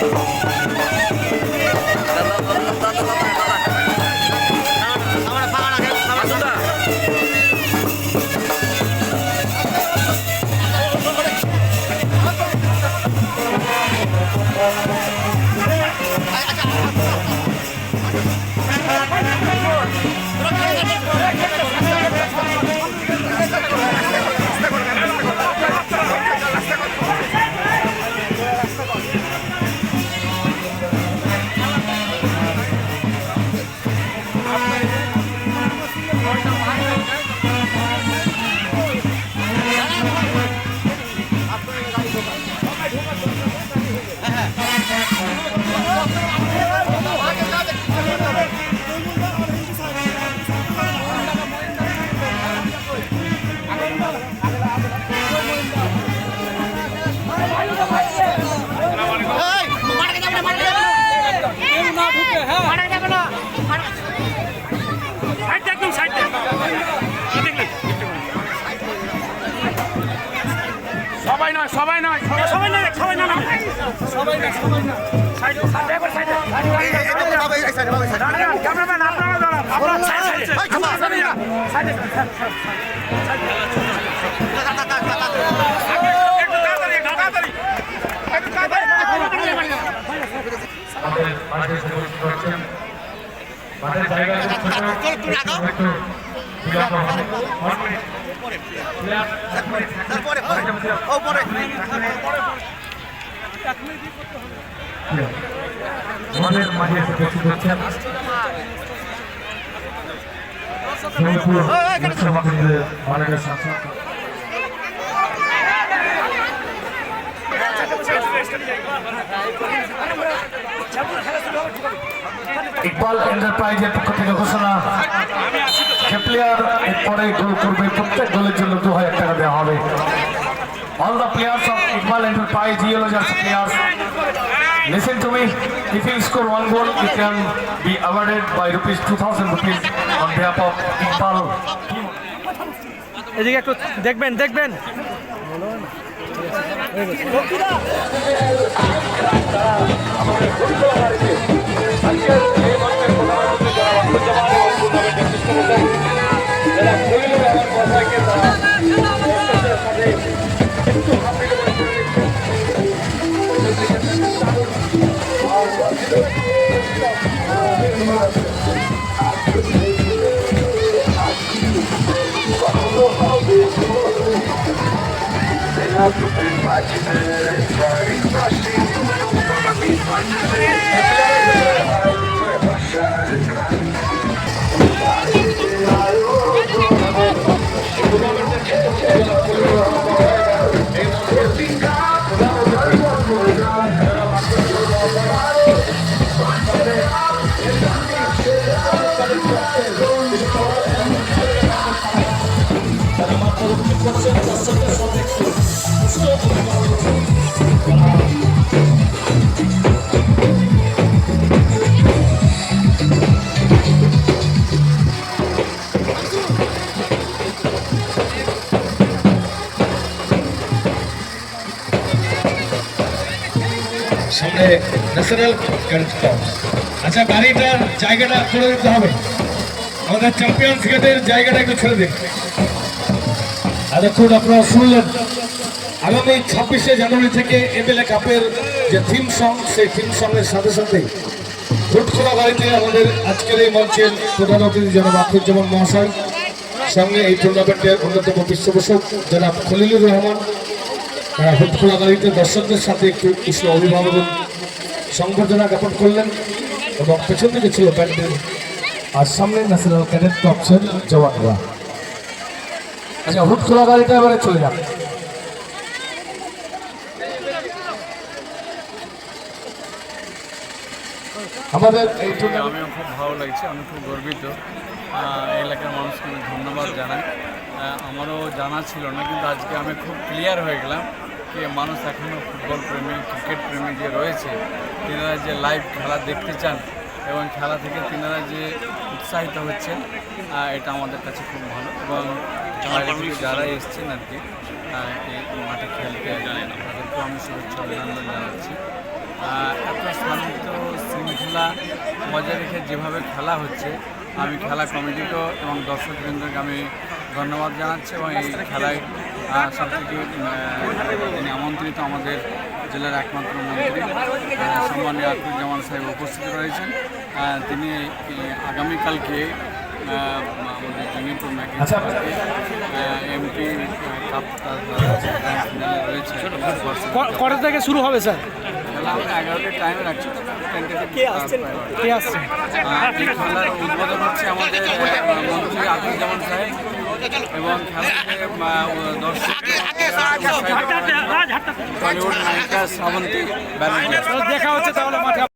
Thank সবাই আমাদের মাঠে এসে উপস্থিত হচ্ছেন। মাননীয় সাংসদ ইকবাল এন্টারপ্রাইজের পক্ষ থেকে ঘোষণা প্লেয়ার এরপরে গোল করবে প্রত্যেক গোলের জন্য দু হাজার টাকা দেওয়া হবে। All the players of enterprise ইউলোজার্স players Listen to me. If you score one goal, you can be awarded by rupees 2,000 rupees on behalf of Iqbal. এদিকে একটু দেখবেন দেখবেন I'll be watching it, everybody watching it. I'll be watching it. সামনে national আচ্ছা গাড়িটার জায়গাটা করে দিতে হবে। আমাদের চ্যাম্পিয়ন্স গেটের জায়গাটা একটু ছেড়ে দিন। আর দেখুন আপনারা শুনলেন। আগামী ছাব্বিশে জানুয়ারি থেকে এমএলএ কাপের যে থিম সং সেই থিম সঙ্গের সাথে সাথে ফুটখোলা গাড়িতে আমাদের আজকের এই মঞ্চের প্রধান অতিথি জনাব আখরুজ্জামান মহাশয় সঙ্গে এই টুর্নামেন্টের অন্যতম পৃষ্ঠপোষক জনাব খলিলুর রহমান, তারা হুটখোলা গাড়িতে দর্শকদের সাথে একটু কৃষ্ণ অভিভাবক সংবর্ধনা জ্ঞাপন করলেন এবং পেছন দিকে ছিল ব্যান্ডের আর সামনে ন্যাশনাল ক্যাডেট কপসের জওয়ানরা। আচ্ছা হুটখোলা গাড়িটা এবারে চলে যাবে আমাদের এই টুর্নামেন্ট আমিও খুব ভালো লাগছে আমি খুব গর্বিত। এলাকার মানুষকে আমি ধন্যবাদ জানাই। আমারও জানা ছিল না কিন্তু আজকে আমি খুব ক্লিয়ার হয়ে গেলাম যে মানুষ এখনও ফুটবল প্রেমী ক্রিকেট প্রেমী যে রয়েছে তেনারা যে লাইভ খেলা দেখতে চান এবং খেলা থেকে তেনারা যে উৎসাহিত হচ্ছেন এটা আমাদের কাছে খুব ভালো। এবং যারা এসছেন আর কি মাঠে খেলতে তাদেরকেও আমি শুভেচ্ছা অভিনন্দন জানাচ্ছি। আহ, এত শৃঙ্খলা বজায় রেখে যেভাবে খেলা হচ্ছে আমি খেলা কমিটিকেও এবং দর্শকবৃন্দকে আমি ধন্যবাদ জানাচ্ছি এবং এই খেলায় সবথেকে তিনি আমন্ত্রিত আমাদের জেলার একমাত্র মন্ত্রী সম্মানীয় আকুরুজ্জামান সাহেব উপস্থিত রয়েছেন। তিনি আগামীকালকে আমাদের আচ্ছা। এমপি কাপ রয়েছে। কটা থেকে শুরু হবে স্যার? আমরা এগারোটার টাইমে রাখছি কে আসছেন? কে আসছে খেলার উদ্বোধন হচ্ছে আমাদের মন্ত্রী আকুরুজ্জামান সাহেব এবং দর্শক দেখা হচ্ছে তাহলে মাঠে।